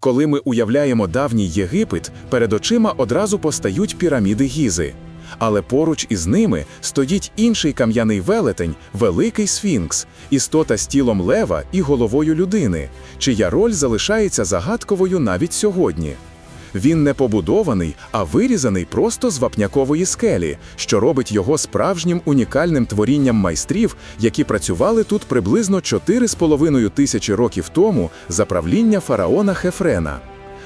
Коли ми уявляємо давній Єгипет, перед очима одразу постають піраміди Гізи. Але поруч із ними стоїть інший кам'яний велетень, великий сфінкс, істота з тілом лева і головою людини, чия роль залишається загадковою навіть сьогодні. Він не побудований, а вирізаний просто з вапнякової скелі, що робить його справжнім унікальним творінням майстрів, які працювали тут приблизно 4,5 тисячі років тому за правління фараона Хефрена.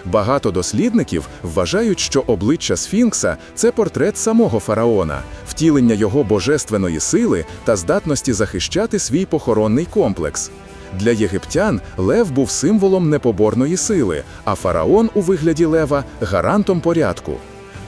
Багато дослідників вважають, що обличчя Сфінкса це портрет самого фараона, втілення його божественної сили та здатності захищати свій похоронний комплекс. Для єгиптян лев був символом непоборної сили, а фараон у вигляді лева гарантом порядку.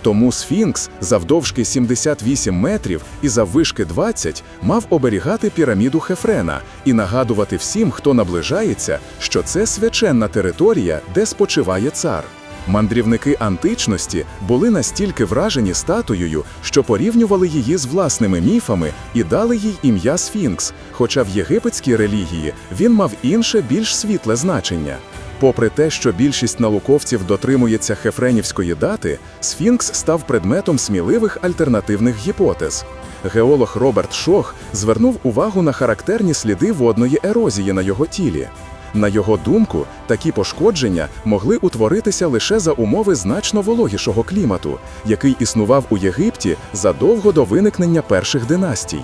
Тому Сфінкс завдовжки 78 метрів і заввишки 20 мав оберігати піраміду Хефрена і нагадувати всім, хто наближається, що це свяченна територія, де спочиває цар. Мандрівники античності були настільки вражені статуєю, що порівнювали її з власними міфами і дали їй ім'я Сфінкс, хоча в єгипетській релігії він мав інше більш світле значення. Попри те, що більшість науковців дотримується хефренівської дати, Сфінкс став предметом сміливих альтернативних гіпотез. Геолог Роберт Шох звернув увагу на характерні сліди водної ерозії на його тілі. На його думку, такі пошкодження могли утворитися лише за умови значно вологішого клімату, який існував у Єгипті задовго до виникнення перших династій.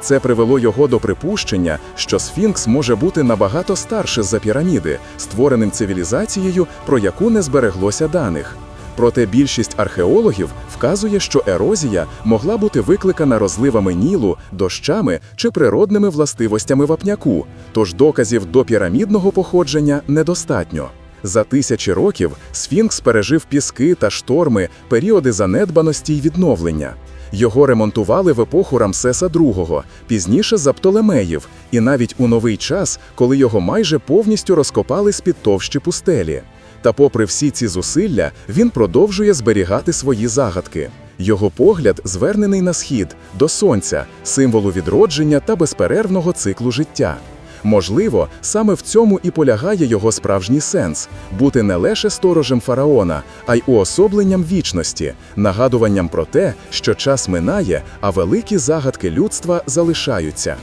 Це привело його до припущення, що Сфінкс може бути набагато старше за піраміди, створеним цивілізацією, про яку не збереглося даних. Проте більшість археологів вказує, що ерозія могла бути викликана розливами Нілу, дощами чи природними властивостями вапняку, тож доказів до пірамідного походження недостатньо. За тисячі років Сфінкс пережив піски та шторми, періоди занедбаності й відновлення. Його ремонтували в епоху Рамсеса II, пізніше за Птолемеїв, і навіть у новий час, коли його майже повністю розкопали з-під товщі пустелі. Та попри всі ці зусилля, він продовжує зберігати свої загадки. Його погляд звернений на схід, до сонця, символу відродження та безперервного циклу життя. Можливо, саме в цьому і полягає його справжній сенс бути не лише сторожем фараона, а й уособленням вічності, нагадуванням про те, що час минає, а великі загадки людства залишаються.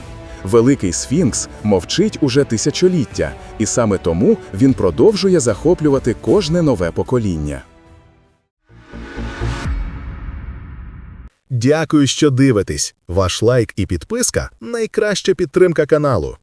Великий Сфінкс мовчить уже тисячоліття, і саме тому він продовжує захоплювати кожне нове покоління. Дякую, що дивитесь. Ваш лайк і підписка найкраща підтримка каналу.